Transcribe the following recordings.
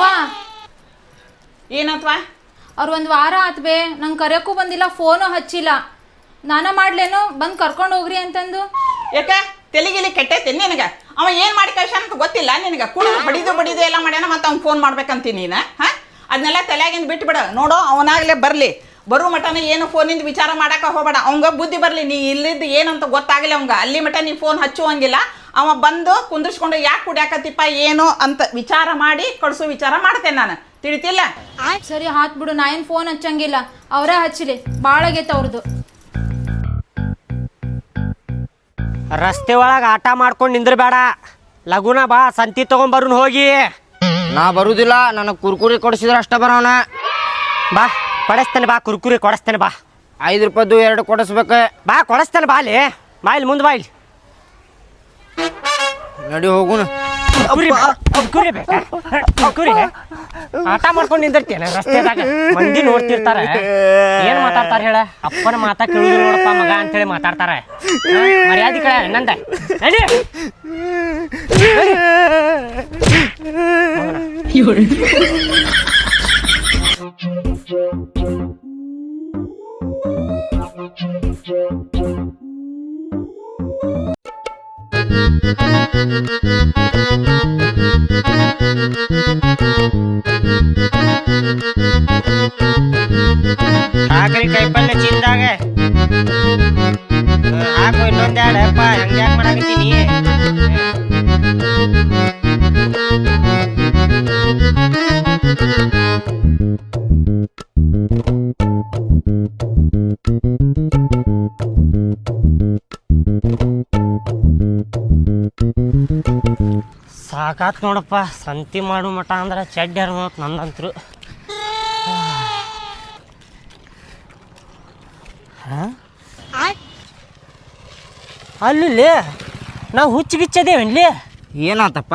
ಅವ್ವ? ಏನತ್ವಾ? ಅವ್ರು ಒಂದು ವಾರ ಆತ್ಬೆ ನಂಗೆ ಕರೆಯೋಕ್ಕೂ ಬಂದಿಲ್ಲ ಫೋನು ಹಚ್ಚಿಲ್ಲ. ನಾನು ಮಾಡ್ಲೇನು? ಬಂದು ಕರ್ಕೊಂಡು ಹೋಗ್ರಿ ಅಂತಂದು. ಯಾಕೆ? ತೆಲಿಗಿಲಿ ಕೆಟ್ಟೈತೆ ನಿನಗೆ? ಅವ ಏನು ಮಾಡಿ ಕಳ್ಸ್ಯಾನ ಅಂತ ಗೊತ್ತಿಲ್ಲ ನಿನಗೆ? ಕುಡಿದು ಬಡಿದು ಬಡಿದು ಎಲ್ಲ ಮಾಡ್ಯಾನ ಮತ್ತೆ ಅವ್ನು ಫೋನ್ ಮಾಡ್ಬೇಕಂತೀನಿ ನೀನು ಹಾಂ? ಅದನ್ನೆಲ್ಲ ತಲೆಯಾಗಿಂದ ಬಿಟ್ಬಿಡ. ನೋಡು ಅವನಾಗಲೇ ಬರಲಿ. ಬರೋ ಮಟನ ಏನು ಫೋನಿಂದ ವಿಚಾರ ಮಾಡೋಕೆ ಹೋಗಬೇಡ. ಅವಂಗ ಬುದ್ಧಿ ಬರಲಿ. ನೀ ಇಲ್ಲಿದ್ದು ಏನಂತ ಗೊತ್ತಾಗಲಿ ಅವಂಗ. ಅಲ್ಲಿ ಮಟ ನೀ ಫೋನ್ ಹಚ್ಚುವಂಗಿಲ್ಲ. ಅವ ಬಂದು ಕುಂದಿರ್ಸ್ಕೊಂಡು ಯಾಕೆ ಕುಡಿಯಾಕತ್ತಿಪ್ಪ ಏನು ಅಂತ ವಿಚಾರ ಮಾಡಿ ಕಳಿಸೋ ವಿಚಾರ ಮಾಡ್ತೇನೆ ನಾನು. ತಿಳಿತಿಲ್ಲ? ಸರಿ ಹಾತ್ ಬಿಡು ನಾ ಏನು ಫೋನ್ ಹಚ್ಚಂಗಿಲ್ಲ. ಅವರೇ ಹಚ್ಚಲಿ ಭಾಳ ಆಗೈತೆ ಅವ್ರದ್ದು ರಸ್ತೆ ಒಳಗೆ ಆಟ ಮಾಡ್ಕೊಂಡು ನಿಂದ್ರಬೇಡ. ಲಗುನ ಬಾ ಸಂತಿ ತಗೊಂಬರುನ್ ಹೋಗಿ. ನಾ ಬರುದಿಲ್ಲ ನನಗೆ ಕುರ್ಕುರಿ ಕೊಡಿಸಿದ್ರೆ ಅಷ್ಟ ಬರೋಣ. ಬಾ ಕೊಡಿಸ್ತೇನೆ ಬಾ ಕುರ್ಕುರಿ ಕೊಡಿಸ್ತೇನೆ ಬಾ. ಐದು ರೂಪಾಯ್ದು ಎರಡು ಕೊಡಿಸ್ಬೇಕು. ಬಾ ಕೊಡಿಸ್ತೇನೆ ಬಾ ಅಲ್ಲಿ. ಬಾ ಇಲ್ಲಿ ಮುಂದೆ ಬಾ ಇಲ್ಲಿ ನಡಿ ಹೋಗುಣ. ಆಟ ಮಾಡ್ಕೊಂಡು ನಿಂದಿರ್ತೇನೆ ರಸ್ತೆದಾಗ? ಮಂದಿ ನೋಡ್ತಿರ್ತಾರೆ. ಏನ್ ಮಾತಾಡ್ತಾರ ಹೇಳ? ಅಪ್ಪನ ಮಾತಾ ಕೇಳಿದ್ರು ನೋಡಪ್ಪ ಮಗ ಅಂತೇಳಿ ಮಾತಾಡ್ತಾರ. ಮರ್ಯಾದಿ ಕಡೆ ನಂದ. ನಡಿ. ಹಾಕ್ರಿ ఆఖరి కైపల్య చింత ಸಾಕಾತ್ ನೋಡಪ್ಪ. ಸಂತಿ ಮಾಡು ಮಠ ಅಂದ್ರೆ ಚಡ್ಡ ಹರಿದೋತ್ ನಂದಂತರು. ಅಲ್ಲಿ ನಾವು ಹುಚ್ಚಿಗಿಚ್ಚದೇವನ್ಲಿ ಏನಾತಪ್ಪ?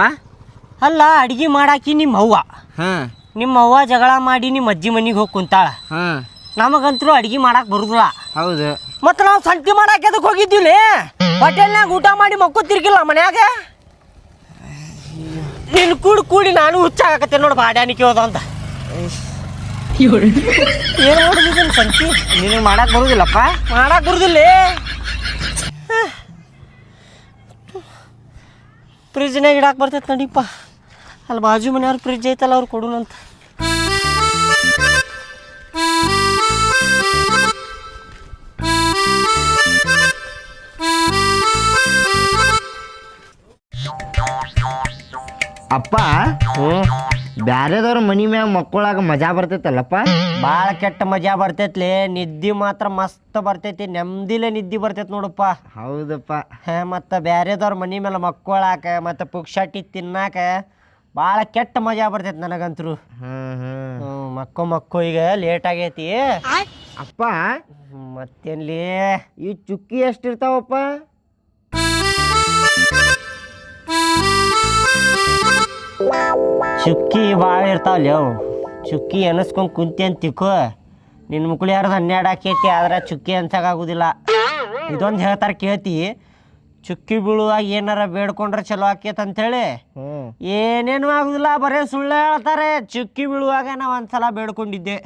ಅಲ್ಲ ಅಡ್ಗೆ ಮಾಡಾಕಿ ನಿಮ್ಮ ಅವ್ವ. ಹಾಂ. ನಿಮ್ಮ ಅವ್ವ ಜಗಳ ಮಾಡಿ ನಿಮ್ಮ ಅಜ್ಜಿ ಮನೆಗೆ ಹೋಗಿ ಕುಂತಾಳ. ಹಾಂ. ನಮಗಂತರೂ ಅಡ್ಗೆ ಮಾಡಕ್ ಬರುದಿಲ್ಲ. ಹೌದು. ಮತ್ತು ನಾವು ಸಂತಿ ಮಾಡಾಕ ಅದಕ್ಕೆ ಹೋಗಿದ್ದೀವಿ ಹೋಟೆಲ್ನಾಗ ಊಟ ಮಾಡಿ ಮಕ್ಕೋತಿರ್ಕಿಲ್ಲ ಮನ್ಯಾಗ? ನೀನು ಕೂಡಿ ಕೂಡಿ ನಾನು ಹುಚ್ಚಾಗತ್ತೆ ನೋಡು ಬಾಡ್ಯಾನಿಕೆ ಹೋದ ಅಂತ. ಏನು ಮಾಡಿದ್ದೀನಿ ಸಂತಿ ನಿನಗೆ ಮಾಡಕ್ ಬರುದಿಲ್ಲಪ್ಪ? ಮಾಡಕ್ ಬರುದಿಲ್ಲ ಫ್ರಿಜ್ನಾಗ ಇಡಾಕ್ ಬರ್ತೈತೆ ನಡಿಪ್ಪ. ಅಲ್ಲಿ ಬಾಜು ಮನೆಯವ್ರ ಫ್ರಿಜ್ ಐತಲ್ಲ ಅವ್ರು ಕೊಡುನಂತ. ಅಪ್ಪ ಬ್ಯಾರೇದವ್ರ ಮನಿ ಮ್ಯಾಗ ಮಕ್ಕಳಾಗ ಮಜಾ ಬರ್ತೈತಲ್ಲಪ್ಪ? ಭಾಳ ಕೆಟ್ಟ ಮಜಾ ಬರ್ತೈತ್ಲಿ. ನಿದ್ದಿ ಮಾತ್ರ ಮಸ್ತ್ ಬರ್ತೈತಿ. ನೆಮ್ಮದಿಲೆ ನಿದ್ದಿ ಬರ್ತೈತಿ ನೋಡಪ್ಪ. ಹೌದಪ್ಪ. ಹಾ, ಮತ್ತು ಬ್ಯಾರೆದವ್ರ ಮನೆ ಮೇಲೆ ಮಕ್ಕೊಳಾಕ ಮತ್ತು ಪುಕ್ಷಾಟಿ ತಿನ್ನಾಕ ಭಾಳ ಕೆಟ್ಟ ಮಜಾ ಬರ್ತೈತಿ ನನಗಂತರು. ಹ್ಮ್ ಹ್ಮ್. ಮಕ್ಕೋ ಮಕ್ಕೋ ಈಗ ಲೇಟ್ ಆಗೈತಿ. ಅಪ್ಪ ಮತ್ತೇನ್ಲಿ? ಈ ಚುಕ್ಕಿ ಎಷ್ಟಿರ್ತಾವಪ್ಪ ಚುಕ್ಕಿ ಭಾಳ ಇರ್ತಾವಲ್ಲಿ ಅವು. ಚುಕ್ಕಿ ಎನಸ್ಕೊಂಡು ಕುಂತಿ ಅಂತ ತಿಕ್ಕು. ನಿನ್ನ ಮುಕ್ಳು ಯಾರ್ದು ಹನ್ನೆರಡು ಆಕೈತಿ ಆದ್ರೆ ಚುಕ್ಕಿ ಅನ್ಸಕ್ಕಾಗೋದಿಲ್ಲ ಇದೊಂದು ಹೇಳ್ತಾರೆ ಕೇಳ್ತಿ ಚುಕ್ಕಿ ಬೀಳುವಾಗ ಏನಾರ ಬೇಡ್ಕೊಂಡ್ರೆ ಚಲೋ ಆಕೈತೆ ಅಂತೇಳಿ ಏನೇನು ಆಗುದಿಲ್ಲ ಬರೇ ಸುಳ್ಳು ಹೇಳ್ತಾರೆ. ಚುಕ್ಕಿ ಬೀಳುವಾಗ ನಾವು ಒಂದ್ಸಲ ಬೇಡ್ಕೊಂಡಿದ್ದೆ.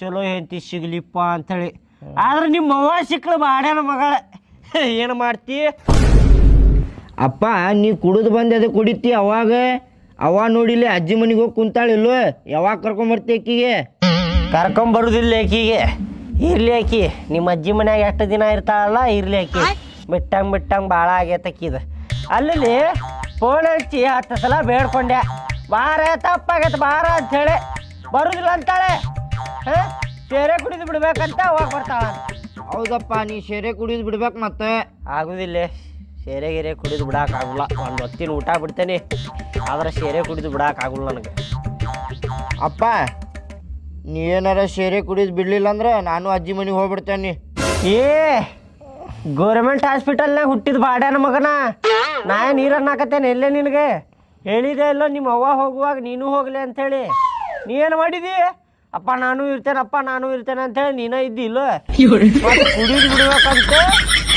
ಚಲೋ ಹೆಂತಿ ಸಿಗ್ಲಿಪ್ಪ ಅಂತೇಳಿ ಆದ್ರೆ ನಿಮ್ಮ ಅವ್ವ ಸಿಕ್ಕಳು ಮಾಡ್ಯಾನ ಮಗಳ. ಏನು ಮಾಡ್ತಿ? ಅಪ್ಪ ನೀ ಕುಡಿದು ಬಂದು ಅದು ಕುಡಿತಿ ಅವಾಗ? ಅವ ನೋಡಿಲ್ಲ ಅಜ್ಜಿ ಮನೆಗೆ ಹೋಗಿ ಕುಂತಾಳಿಲ್ವ ಯಾವಾಗ ಕರ್ಕೊಂಬರ್ತಿ ಆಕಿಗೆ ಕರ್ಕೊಂಬರುದಿಲ್ಲ ಆಕಿಗೆ ಇರ್ಲಿ ಆಕಿ ನಿಮ್ಮ ಅಜ್ಜಿ ಮನ್ಯಾಗ ಎಷ್ಟು ದಿನ ಇರ್ತಾಳಲ್ಲ ಇರ್ಲಿ ಆಕಿ ಬಿಟ್ಟಂಗೆ ಬಿಟ್ಟಂಗೆ ಭಾಳ ಆಗೈತೆ ಆಕಿದು ಅಲ್ಲಿ ಫೋನ್ ಹಚ್ಚಿ ಹತ್ತು ಸಲ ಬೇಡ್ಕೊಂಡೆ ಬಾರ ತಪ್ಪಾಗೈತೆ ಬಾರ ಅಂಥೇಳಿ ಬರುದಿಲ್ಲ ಅಂತಾಳೆ. ಹಾಂ? ಸೇರೆ ಕುಡಿದು ಬಿಡ್ಬೇಕಂತ ಹೋಗಿ ಬರ್ತಾಳ ಹೌದಪ್ಪ ನೀ ಸೇರೆ ಕುಡಿದು ಬಿಡ್ಬೇಕು ಮತ್ತೆ. ಆಗುದಿಲ್ಲ. ಸೇರೆ ಗಿರೆ ಕುಡಿದು ಬಿಡೋಕ್ಕಾಗಲ್ಲ ಆಗುಲ್ಲ. ಒಂದು ಹೊತ್ತಿನ ಊಟ ಬಿಡ್ತೇನೆ. ಆದ್ರೆ ಸೇರೆ ಕುಡಿದು ಬಿಡೋಕ್ಕಾಗಲ್ಲ ಆಗುಲ್ಲ ನನಗೆ. ಅಪ್ಪ ನೀ ಏನಾರ ಸೇರೆ ಕುಡಿದು ಬಿಡ್ಲಿಲ್ಲ ಅಂದ್ರೆ ನಾನು ಅಜ್ಜಿ ಮನೆಗೆ ಹೋಗ್ಬಿಡ್ತೇನೆ. ಏ ಗೌರ್ಮೆಂಟ್ ಹಾಸ್ಪಿಟಲ್ನಾಗ ಹುಟ್ಟಿದ ಬಾಡ್ಯಾನ ಮಗನ? ನಾ ನೀರನ್ನ ಹಾಕತ್ತೇನೆ ಎಲ್ಲೇ ನಿನಗೆ? ಹೇಳಿದೆ ಇಲ್ಲೋ ನಿಮ್ಮ ಅವ್ವ ಹೋಗುವಾಗ ನೀನು ಹೋಗ್ಲಿ ಅಂಥೇಳಿ. ನೀ ಏನು ಮಾಡಿದಿ? ಅಪ್ಪ ನಾನು ಇರ್ತೇನೆ ಅಪ್ಪ ನಾನು ಇರ್ತೇನೆ ಅಂತೇಳಿ ನೀನ ಇದ್ದಿ ಇಲ್ಲೋ? ಕುಡಿದು ಬಿಡ್ಬೇಕಂತ?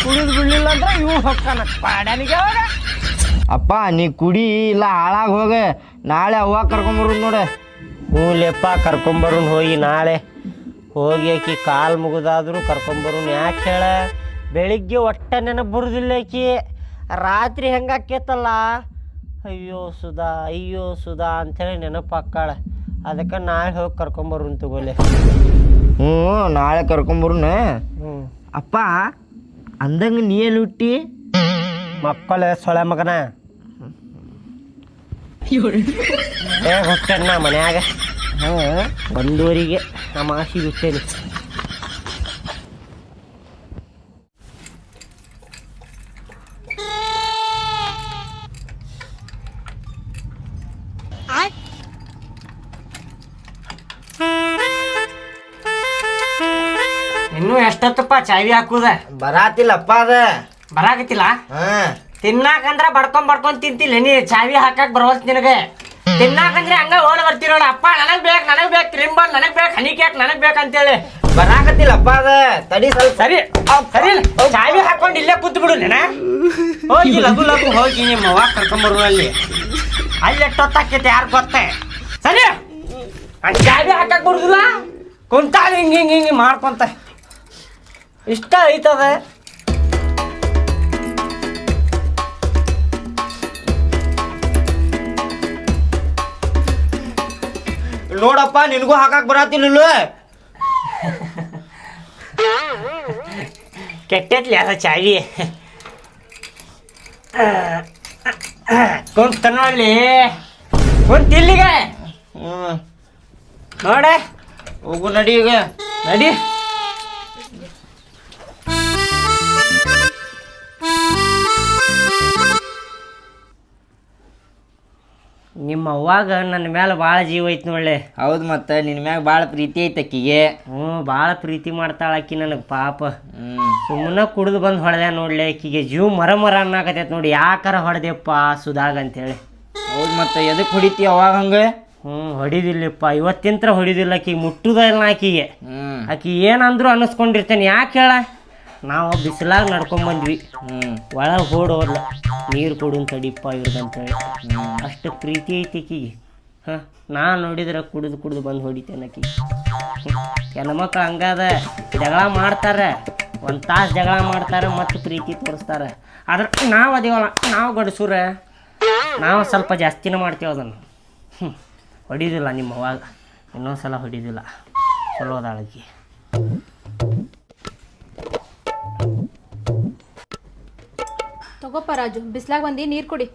ಕುಡಿದು ಬಿಡ್ಲಿಲ್ಲ ಅಂದ್ರೆ ಇವು ಹೋಗ್ತಾನ ಪಾಡ್ಯಾನಿಗೆ ಅವಾಗ? ಅಪ್ಪ ನೀ ಕುಡಿ ಇಲ್ಲ ಹಾಳಾಗಿ ಹೋಗ. ನಾಳೆ ಅವ್ವ ಕರ್ಕೊಂಬರು ನೋಡ. ಹ್ಞೂ ಲೆಪ್ಪ ಕರ್ಕೊಂಬರೋನ್ ಹೋಗಿ ನಾಳೆ. ಹೋಗಿ ಆಕಿ ಕಾಲು ಮುಗಿದಾದ್ರೂ ಕರ್ಕೊಂಬರೋನ್ ಯಾಕೆ ಹೇಳ? ಬೆಳಿಗ್ಗೆ ಒಟ್ಟ ನೆನಪು ಬರುದಿಲ್ಲ ಆಕಿ. ರಾತ್ರಿ ಹೆಂಗೆ ಆಕೇತಲ್ಲ ಅಯ್ಯೋ ಸುಧಾ ಅಯ್ಯೋ ಸುಧಾ ಅಂಥೇಳಿ ನೆನಪು ಹಾಕ್ಕಾಳ. ಅದಕ್ಕೆ ನಾಳೆ ಹೋಗಿ ಕರ್ಕೊಂಬರೋನ್ ತಗೋಲೆ. ಹ್ಞೂ ನಾಳೆ ಕರ್ಕೊಂಬರುನ ಹ್ಞೂ ಅಪ್ಪ ಅಂದಂಗೆ ನೀ ಎಲ್ಲಿ ಹುಟ್ಟಿ? ಮಕ್ಕಳ ಸೊಳೆ ಮಗನ. ಏ, ಹೋಗ್ತೇನೆ ನಾ ಮನ್ಯಾಗ. ಹ್ಞೂ ಬಂದೂರಿಗೆ ನಮ್ಮ ಆಶಿ ಬಿಟ್ಟೇನಿ ಇನ್ನು ಎಷ್ಟೊತ್ತಪ್ಪ ಚಾವಿ ಹಾಕುದ? ಬರಾತಿಲ್ಲಪ್ಪ ಅದ. ಬರಾಕತಿಲ್ಲ ಹಾಂ. ತಿನ್ನಾಕಂದ್ರ ಬಡ್ಕೊಂಡ್ ಬಡ್ಕೊಂಡ್ ತಿಂತಿಲ್ಲ. ನೀ ಚಾವಿ ಹಾಕಕ್ ಬರವಲ್ತ್ ನಿನಗೆ? ತಿನ್ನಾಕಂದ್ರೆ ಹಂಗ ಓಡ್ ಬರ್ತಿರೋಣ ಅಪ್ಪ ನನಗ್ ಬೇಕ್ ನನಗ್ ಬೇಕ್ ಕ್ರಿಂಬಲ್ ನನಗ್ ಬೇಕ್ ಹನಿ ಕೇಕ್ ನನಗ್ ಬೇಕ್ ಅಂತೇಳಿ. ಬರಾಕತ್ತಿಲ್ಲಪ್ಪ ಅದ. ತಡಿ ಸ್ವಲ್ಪ. ಸರಿ. ಸರಿ ಚಾವಿ ಹಾಕೊಂಡ್ ಇಲ್ಲೇ ಕೂತ್ ಬಿಡು ನೆನ. ಹೋಗಿ ಲಘು ಲಘು ಹೋಗಿ ನಿಮ್ಮ ಅವ್ವ ಕರ್ಕೊಂಬರು ಅಲ್ಲಿ. ಅಲ್ಲಿ ಎಷ್ಟೊತ್ತಾಕೈತೆ ಯಾರು ಗೊತ್ತೆ? ಸರಿ. ಚಾವಿ ಹಾಕಕ್ ಬರುದಿಲ್ಲ? ಕುಂತಾಳ ಹಿಂಗ್ ಹಿಂಗ್ ಹಿಂಗ್ ಮಾಡ್ಕೊಂತ. ಇಷ್ಟ ಐತದ ನೋಡಪ್ಪ ನಿನಗೂ ಹಾಕಕ್ ಬರತ್ತಿಲ್ಲ ಕೆಟ್ಟೈತ್ಲಿ ಅದ ಚಾವಿ. ಕುಂತ ನೋಡ್ಲಿ. ಕುಂತ ಇಲ್ಲಿಗೆ. ಹ್ಞೂ ನೋಡೆ. ಹೋಗು ನಡಿ ಈಗ. ನಡಿ. ನಿಮ್ಮ ಅವ್ವಾಗ ನನ್ನ ಮ್ಯಾಲೆ ಭಾಳ ಜೀವ ಐತಿ ನೋಡ್ಲೆ. ಹೌದು ಮತ್ತೆ ನಿನ್ನ ಮ್ಯಾಗ ಭಾಳ ಪ್ರೀತಿ ಐತೆ ಆಕಿಗೆ ಹ್ಞೂ ಭಾಳ ಪ್ರೀತಿ ಮಾಡ್ತಾಳ ಆಕಿ ನನಗೆ ಪಾಪ. ಹ್ಞೂ ಸುಮ್ಮನೆ ಕುಡಿದು ಬಂದು ಹೊಡೆದೆ ನೋಡ್ಲೆ ಆಕಿಗೆ ಜೀವ ಮರ ಮರ ಅನ್ನಕತ್ತೈತೆ ನೋಡಿ ಯಾಕಾರ ಹೊಡೆದೆಪ್ಪ ಸುಧಾಗ್ ಅಂತೇಳಿ. ಹೌದು ಮತ್ತೆ ಎದಕ್ಕೆ ಹೊಡಿತಿ ಅವಾಗ ಹಂಗೆ? ಹ್ಞೂ ಹೊಡಿದಿಲ್ಲಪ್ಪ ಇವತ್ತಿಂತ್ರ ಹೊಡಿದಿಲ್ಲ ಆಕಿಗೆ ಮುಟ್ಟುದ ಇಲ್ಲ ಆಕಿಗೆ ಹ್ಞೂ ಆಕಿ ಏನಂದ್ರು ಅನ್ನಿಸ್ಕೊಂಡಿರ್ತೇನೆ ಯಾಕೆ ಹೇಳ? ನಾವು ಬಿಸಿಲಾಗ ನಡ್ಕೊಂಬಂದ್ವಿ. ಹ್ಞೂ ಒಳಗೆ ಓಡೋದ್ಲ ನೀರು ಕೊಡುನ್ ತಡಿಪ್ಪ ಇವ್ರದಂತೇಳಿ. ಅಷ್ಟು ಪ್ರೀತಿ ಐತಿ ಆಕಿಗೆ. ಹಾಂ ನಾ ನೋಡಿದ್ರೆ ಕುಡಿದು ಕುಡಿದು ಬಂದು ಹೊಡಿತೇನೆ ಆಕಿ ಹೆಣ್ಮಕ್ಳು ಹಂಗಾದ ಜಗಳ ಮಾಡ್ತಾರೆ ಒಂದು ತಾಸು ಜಗಳ ಮಾಡ್ತಾರೆ ಮತ್ತು ಪ್ರೀತಿ ತೋರಿಸ್ತಾರೆ. ಆದ್ರೆ ನಾವು ಅದೇವಲ್ಲ ನಾವು ಗಡಸೂರ ನಾವು ಸ್ವಲ್ಪ ಜಾಸ್ತಿನೇ ಮಾಡ್ತೇವೆ ಅದನ್ನು. ಹ್ಞೂ ಹೊಡಿದಿಲ್ಲ ನಿಮ್ಮ ಅವಾಗ. ಇನ್ನೊಂದು ಸಲ ಹೊಡಿದಿಲ್ಲ. ಚಲೋ ತಗೋಪ್ಪ ರಾಜು ಬಿಸ್ಲಾಗ ಬಂದಿ ನೀರು ಕುಡಿ.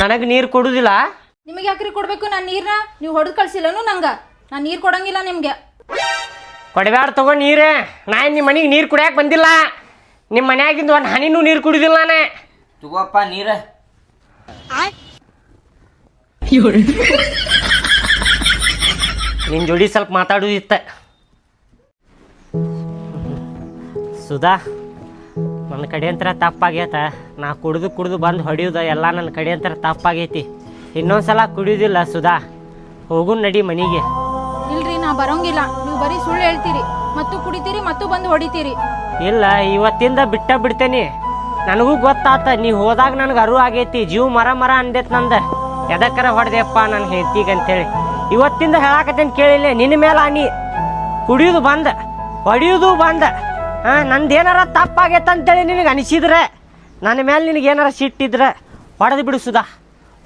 ನನಗೆ ನೀರು ಕೊಡುದಿಲ್ಲ? ನಿಮಗೆ ಯಾಕ್ರಿ ಕೊಡ್ಬೇಕು ನಾನು ನೀರ್ನ? ನೀವು ಹೊಡೆದು ಕಳ್ಸಿಲ್ಲನು ನಂಗ. ನಾನು ನೀರು ಕೊಡಂಗಿಲ್ಲ ನಿಮ್ಗೆ. ಕೊಡಬ್ಯಾಡ ತಗೋ ನೀರೇ. ನಾ ನಿಮ್ಮ ಮನೆಗೆ ನೀರು ಕುಡಿಯಕ್ಕೆ ಬಂದಿಲ್ಲ. ನಿಮ್ಮ ಮನ್ಯಾಗಿಂದ ಒಂದು ಹನಿನೂ ನೀರು ಕುಡಿದಿಲ್ಲ ನಾನೇ. ತಗೋಪ್ಪ ನೀರ. ನಿನ್ನ ಜೋಡಿ ಸ್ವಲ್ಪ ಮಾತಾಡೋದಿತ್ತ. ಸುಧಾ ನನ್ನ ಕಡೆ ಅಂತರ ತಪ್ಪಾಗೈತ. ನಾ ಕುಡಿದು ಕುಡಿದು ಬಂದು ಹೊಡಿಯೋದು ಎಲ್ಲ ನನ್ನ ಕಡೆ ಅಂತರ ತಪ್ಪಾಗೈತಿ. ಇನ್ನೊಂದ್ಸಲ ಕುಡಿಯೋದಿಲ್ಲ ಸುಧಾ. ಹೋಗು ನಡಿ ಮನೆಗೆ. ಇಲ್ರಿ ನಾ ಬರೋಂಗಿಲ್ಲ. ನೀವು ಬರೀ ಸುಳ್ಳು ಹೇಳ್ತೀರಿ. ಮತ್ತು ಕುಡಿತೀರಿ ಮತ್ತು ಬಂದು ಹೊಡಿತೀರಿ. ಇಲ್ಲ ಇವತ್ತಿಂದ ಬಿಟ್ಟ ಬಿಡ್ತೇನೆ. ನನಗೂ ಗೊತ್ತಾತ ನೀ ಹೋದಾಗ ನನಗೆ ಅರು ಆಗೈತಿ. ಜೀವ ಮರ ಮರ ಅಂದೈತ್ ನಂದ. ಎದಕ್ಕರ ಹೊಡೆದೆಪ್ಪ ನನ್ನ ಹೆಂಡತಿಗೆ ಅಂತೇಳಿ ಇವತ್ತಿಂದ ಹೇಳಾಕತ್ತೇನೆ ಕೇಳಿಲ್ಲ ನಿನ್ನ ಮೇಲೆ ಆನಿ ಕುಡಿಯೋದು ಬಂದ ಹೊಡಿಯೋದು ಬಂದ. ಹಾಂ ನಂದು ಏನಾರ ತಪ್ಪಾಗೈತೆ ಅಂತೇಳಿ ನಿನಗೆ ಅನಿಸಿದ್ರೆ ನನ್ನ ಮೇಲೆ ನಿನಗೆ ಏನಾರ ಸಿಟ್ಟಿದ್ರೆ ಹೊಡೆದು ಬಿಡು ಸುಧಾ.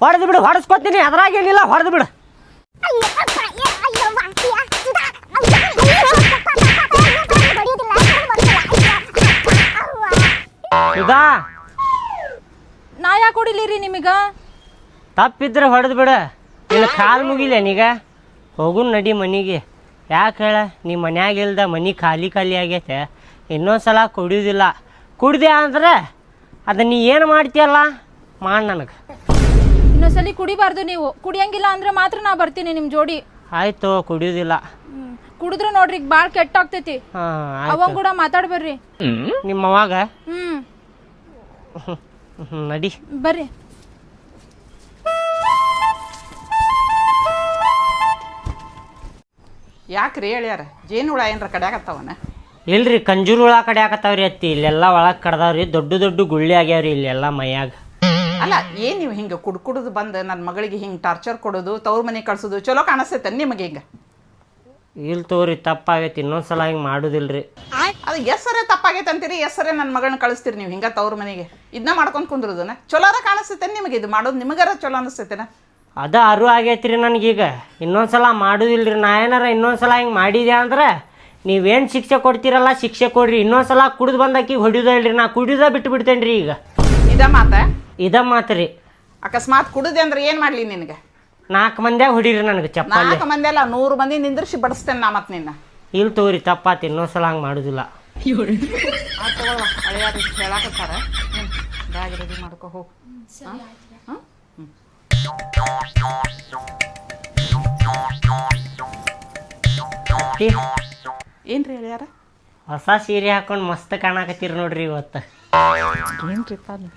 ಹೊಡೆದು ಬಿಡು ಹೊಡೆಸ್ಕೊತೀನಿ ಅದ್ರಾಗೇನಿಲ್ಲ ಹೊಡೆದು ಬಿಡು. ಸುಧಾ. ನಾ ಯಾಕೆ ಹೊಡಿಲಿರಿ ನಿಮಗೆ? ತಪ್ಪಿದ್ರೆ ಹೊಡೆದು ಬಿಡು. ಇಲ್ಲ ಕಾಲು ಮುಗಿಲೆ ನೀಗ ಹೋಗು ನಡಿ ಮನೆಗೆ. ಯಾಕೆ ಹೇಳ ನೀ ಮನ್ಯಾಗ ಇಲ್ದ ಮನೆ ಖಾಲಿ ಖಾಲಿ ಆಗೈತೆ. ಇನ್ನೊಂದು ಸಲ ಕುಡಿಯೋದಿಲ್ಲ. ಕುಡ್ದೆ ಅಂದ್ರೆ ಅದನ್ನ ನೀ ಏನು ಮಾಡ್ತೀಯಲ್ಲ? ಮಾಡಿ ನನಗೆ. ಇನ್ನೊಂದ್ಸಲಿ ಕುಡಿಬಾರ್ದು ನೀವು. ಕುಡಿಯಂಗಿಲ್ಲ ಅಂದ್ರೆ ಮಾತ್ರ ನಾ ಬರ್ತೀನಿ ನಿಮ್ಮ ಜೋಡಿ. ಆಯಿತು ಕುಡಿಯೋದಿಲ್ಲ. ಕುಡಿದ್ರು ಕುಡಿದ್ರೆ ನೋಡ್ರಿ ಈಗ ಭಾಳ ಕೆಟ್ಟ ಆಗ್ತೈತಿ ಹಾಂ ಅವಂಗ ಕೂಡ ಮಾತಾಡ್ಬರ್ರಿ ನಿಮ್ಮ ಅವಾಗ? ಹ್ಮ್. ನಡಿ. ಬರ್ರಿ. ಯಾಕ್ರಿ ಹೇಳ್ಯಾರ? ಜೇನುಹುಳ ಏನ್ರ ಕಡ್ಯಾಕತ್ತವನ ಇಲ್ರಿ ಕಂಜೂರು ಹುಳ ಕಡೆ ಹಾಕತ್ತಾವ್ರಿ ಅತ್ತಿ. ಇಲ್ಲೆಲ್ಲ ಒಳಗೆ ಕಡ್ದಾವ್ರಿ. ದೊಡ್ಡ ದೊಡ್ಡ ಗುಳ್ಳಿ ಆಗ್ಯಾವ್ರಿ ಇಲ್ಲೆಲ್ಲ ಮೈಯಾಗ ಅಲ್ಲ ಏನ್ ನೀವು ಹಿಂಗೆ ಕುಡ್ ಕುಡ್ದು ಬಂದು ನನ್ನ ಮಗಳಿಗೆ ಹಿಂಗೆ ಟಾರ್ಚರ್ ಕೊಡೋದು ತವ್ರ ಮನೆ ಕಳ್ಸೋದು ಚಲೋ ಕಾಣಿಸ್ತೈತೆ ನಿಮಗೆ ಹಿಂಗ? ಇಲ್ ತೋರಿ ತಪ್ಪಾಗೈತಿ. ಇನ್ನೊಂದ್ಸಲ ಹಿಂಗೆ ಮಾಡುದಿಲ್ರಿ. ಅದು ಹೆಸರೇ ತಪ್ಪಾಗೈತೆ ಅಂತೀರಿ ಹೆಸರೇ ನನ್ನ ಮಗಳನ್ನ ಕಳಿಸ್ತೀರಿ ನೀವು ಹಿಂಗೆ ತವ್ರ ಮನೆಗೆ? ಇದನ್ನ ಮಾಡ್ಕೊಂಡು ಕುಂದ್ರದನ? ಚಲೋರ ಕಾಣಿಸ್ತೈತೆ ನಿಮಗೆ ಇದು? ಮಾಡೋದು ನಿಮಗಾರ ಚಲೋ ಅನಿಸ್ತೈತೆನ? ಅದ ಅರು ಆಗೈತ್ರಿ ನನಗೀಗ. ಇನ್ನೊಂದ್ಸಲ ಮಾಡುದಿಲ್ರಿ. ನಾ ಏನಾರ ಇನ್ನೊಂದ್ಸಲ ಹಿಂಗೆ ಮಾಡಿದೆ ಅಂದ್ರೆ ನೀವೇನು ಶಿಕ್ಷೆ ಕೊಡ್ತೀರಲ್ಲ ಶಿಕ್ಷೆ ಕೊಡ್ರಿ. ಇನ್ನೊಂದ್ಸಲ ಕುಡಿದು ಬಂದಾಕಿ ಹೊಡಿಯೋದ ಇಲ್ರಿ. ನಾ ಕುಡಿಯೋದ ಬಿಟ್ಟು ಬಿಡ್ತೇನೆ ಈಗ. ಇದ ಮಾತ? ಇದ ಮಾತ್ರಿ ರೀ. ಅಕಸ್ಮಾತ್ ಕುಡಿದೆ ಅಂದ್ರೆ ಏನು ಮಾಡಲಿ ನಿನಗೆ? ನಾಲ್ಕು ಮಂದ್ಯಾಗ ಹೊಡೀರಿ ನನಗೆ ಚಪ್ಪಾಳೆ. ನಾಲ್ಕು ಮಂದಿ ಅಲ್ಲ ನೂರು ಮಂದಿ ನಿಂದ್ರಿಸಿ ಬಡಿಸ್ತೇನೆ ನಾ ಮತ್ತೆ ನಿನ್ನ. ಇಲ್ಲಿ ತೋರಿ ತಪ್ಪಾತು. ಇನ್ನೊಂದ್ಸಲ ಹಂಗೆ ಮಾಡುದಿಲ್ಲ. ಆ ತಗೊಳ್ಳ ಹಳೆಯಾರು ಹೇಳಾಕತ್ತಾರ ಬ್ಯಾಗ್ ರೆಡಿ ಮಾಡ್ಕೊ ಹೋಗು ಅತ್ತಿ ಏನ್ರಿ ಹೇಳ್ಯಾರ? ಹೊಸ ಸೀರೆ ಹಾಕೊಂಡು ಮಸ್ತ್ ಕಾಣಾಕತ್ತೀರಿ ನೋಡ್ರಿ ಇವತ್ತು. ಏನ್ರಿಪ್ಪ ಅದು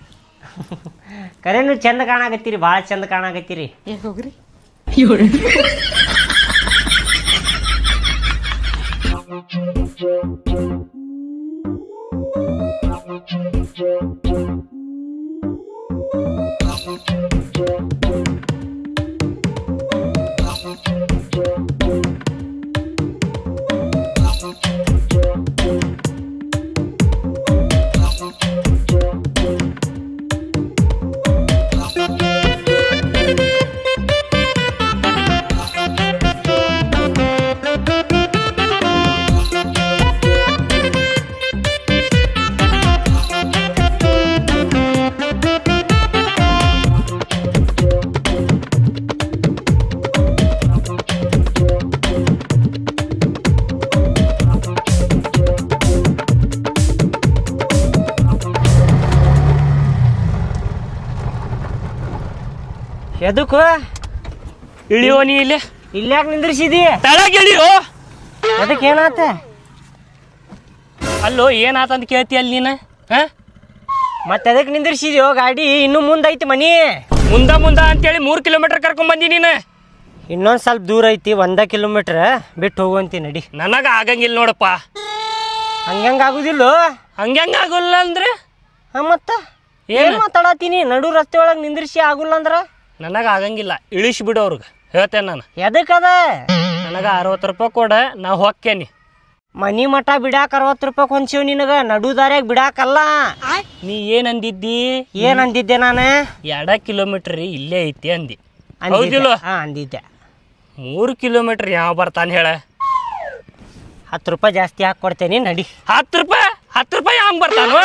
ಕರೇನು ಚಂದ ಕಾಣಾಕತ್ತೀರಿ ಭಾಳ ಚಂದ ಕಾಣಾಕತ್ತೀರಿ. ಏ ಹೋಗ್ರಿ? ಎದಕ್ಕೂ ಇಳಿಯೋ ನೀ ಇಲ್ಲಿ. ಇಲ್ಯಾಕೆ ನಿಂದ್ರಿಸಿದಿ? ತಳಗ್ ಇಳಿಯೋ. ಅದಕ್ಕೆ ಏನಾತ? ಅಲ್ಲೋ ಏನಾತಂತ ಕೇಳ್ತಿ ಅಲ್ಲಿ ನೀನು? ಹಾ? ಮತ್ತೆ ಅದಕ್ಕೆ ನಿಂದ್ರಿಸಿದ್ಯೋ? ಗಾಡಿ ಇನ್ನು ಮುಂದೈತಿ ಮನಿ. ಮುಂದ ಮುಂದ ಅಂತೇಳಿ ಮೂರು ಕಿಲೋಮೀಟರ್ ಕರ್ಕೊಂಡ್ ಬಂದಿ ನೀನು. ಇನ್ನೊಂದು ಸ್ವಲ್ಪ ದೂರ ಐತಿ ಒಂದ ಕಿಲೋಮೀಟ್ರ್ ಬಿಟ್ಟು ಹೋಗುವಂತಿ ನಡಿ. ನನಗೆ ಆಗಂಗಿಲ್ಲ ನೋಡಪ್ಪ. ಹಂಗಂಗ ಆಗುದಿಲ್ಲ ಆಗೋಲ್ಲ ಅಂದ್ರೆ? ಹಾಂ ಮತ್ತ? ಏನು? ಮಾತಾಡತೀನಿ ನಡು ರಸ್ತೆ ಒಳಗೆ ನಿಂದ್ರಿಸಿ ಆಗುಲ್ಲ ಅಂದ್ರ? ನನಗ ಆಗಂಗಿಲ್ಲ ಇಳಿಸಿ ಬಿಡು ಅವ್ರಿಗೆ. ಹೇಳ್ತೇನೆ ನಾನು. ಎದಕ್ಕದ? ನನಗ ಅರವತ್ತು ರೂಪಾಯಿ ಕೊಡ ನಾ ಹೊಕ್ಕೇನಿ. ಮನಿ ಮಠ ಬಿಡಾಕ ಅರವತ್ತು ರೂಪಾಯಿ ಹೊಂಚೀವ್ ನಿನಗ ನಡು ದಾರ್ಯಾಗ ಬಿಡಾಕಲ್ಲ. ನೀ ಏನಂದಿದ್ದಿ? ಏನ್ ಅಂದಿದ್ದೆ ನಾನು? ಎರಡ ಕಿಲೋಮೀಟರ್ ಇಲ್ಲೇ ಐತಿ ಅಂದಿ. ಅಂದಿದ್ದೆ. ಹೌದಿಲ್ಲ? ಹಾ ಅಂದಿದ್ದೆ. ಮೂರು ಕಿಲೋಮೀಟರ್ ಯಾವ ಬರ್ತಾನೆ ಹೇಳ? ಹತ್ತು ರೂಪಾಯಿ ಜಾಸ್ತಿ ಹಾಕಿ ಕೊಡ್ತೇನೆ ನಡಿ. ಹತ್ತು ರೂಪಾಯಿ? ಹತ್ತು ರೂಪಾಯಿ ಹಂಗೆ ಬರ್ತಾನೋ?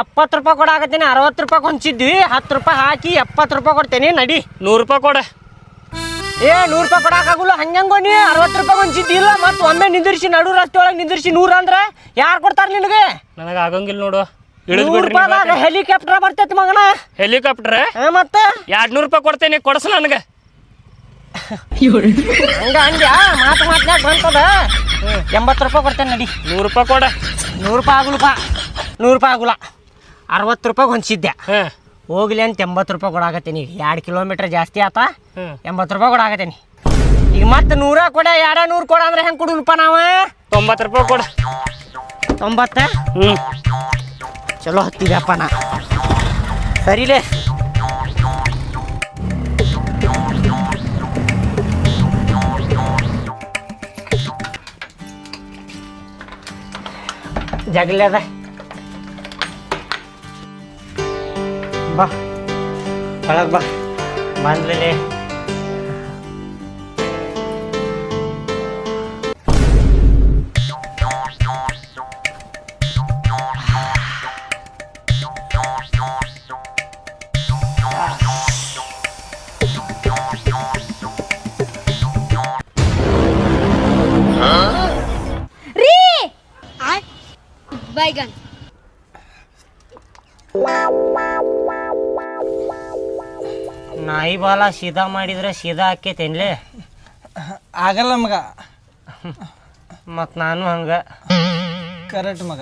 ಎಪ್ಪತ್ತು ರೂಪಾಯಿ ಕೊಡಾಕತ್ತೀನಿ ಅರವತ್ತು ರೂಪಾಯಿ ಕೊಂಚಿದ್ವಿ ಹತ್ತು ರೂಪಾಯಿ ಹಾಕಿ ಎಪ್ಪತ್ತು ರೂಪಾಯಿ ಕೊಡ್ತೇನೆ ನಡಿ. ನೂರು ರೂಪಾಯಿ ಕೊಡ. ಏ ನೂರು ರೂಪಾಯಿ ಕೊಡಾಕಾಗುಲ್ಲ ಹಂಗಂಗೋ ನೀ? ಅರವತ್ತು ರೂಪಾಯಿ ಹೊಂಚಿದ್ದಿಲ್ಲ ಮತ್ತು ಒಮ್ಮೆ ನಿಂದಿರ್ಸಿ ನಡು ರಸ್ತೆ ಒಳಗೆ ನಿಂದಿರ್ಸಿ ನೂರ ಅಂದ್ರೆ ಯಾರು ಕೊಡ್ತಾರ ನಿನಗೆ? ನನಗೆ ಆಗಂಗಿಲ್ಲ ನೋಡು. ಹೆಲಿಕಾಪ್ಟರ್ ಬರ್ತೈತಿ ಮಗನ. ಹೆಲಿಕಾಪ್ಟರ್ ಮತ್ತೆ? ಎರಡ್ ನೂರು ರೂಪಾಯಿ ಕೊಡ್ತೇನೆ ಕೊಡಸ ನನಗೆ. ಹಂಗ ಹಂಗೆ ಮಾತು ಮಾತನಾಗ ಬಂತದ? ಎಂಬತ್ತು ರೂಪಾಯಿ ಕೊಡ್ತೇನೆ ನಡಿ. ನೂರು ರೂಪಾಯಿ ಕೊಡ. ನೂರು ರೂಪಾಯಿ ಆಗಲಪ್ಪ ನೂರು ರೂಪಾಯಿ ಆಗುಲ್ಲ. ಅರವತ್ತು ರೂಪಾಯಿ ಹೊಂಚಿದ್ದೆ ಹಾಂ. ಹೋಗ್ಲಿ ಅಂತ ಎಂಬತ್ತು ರೂಪಾಯಿ ಕೊಡಾಕತ್ತೀನಿ. ಈಗ ಎರಡು ಕಿಲೋಮೀಟ್ರ್ ಜಾಸ್ತಿ ಆತ. ಎಂಬತ್ತು ರೂಪಾಯಿ ಕೊಡಾಕತ್ತೀನಿ. ಈಗ ಮತ್ತೆ ನೂರ ಕೊಡ ಎರಡ ನೂರು ಕೊಡ ಅಂದ್ರೆ ಹೆಂಗೆ ಕೊಡುನಪ್ಪ ನಾವು? ತೊಂಬತ್ತು ರೂಪಾಯಿ ಕೊಡ. ತೊಂಬತ್ತ? ಹ್ಞೂ ಚಲೋ ಹತ್ತಿದಪ್ಪ ನಾ. ಸರಿಲೇ. ಜಗಲಿ bah. Balak bah. Mandi nih. Bye, guys. ನಾಯಿ ಬಾಲ ಸೀದಾ ಮಾಡಿದ್ರೆ ಸೀದಾ ಆಕೇತೇನ್ಲೇ ಆಗಲ್ಲ ಮಗ. ಮತ್ತು ನಾನು ಹಂಗೆ. ಕರೆಕ್ಟ್ ಮಗ.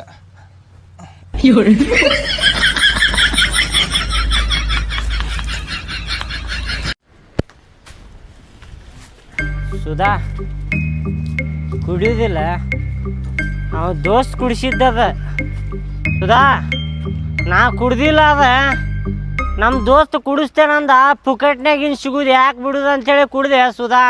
ಸುಧಾ ಕುಡಿಯೋದಿಲ್ಲ? ಅವ ದೋಸ್ತ್ ಕುಡಿಸಿದ್ದದ. ಸುಧಾ ನಾ ಕುಡ್ದಿಲ್ಲ ಅದ. ನಮ್ಮ ದೋಸ್ತ್ ಕುಡಿಸ್ತೇನಂದ ಪುಕೆಟ್ನಾಗಿನ್ ಸಿಗುದು ಯಾಕೆ ಬಿಡುದು ಅಂತೇಳಿ ಕುಡ್ದೆ ಸುಧಾ.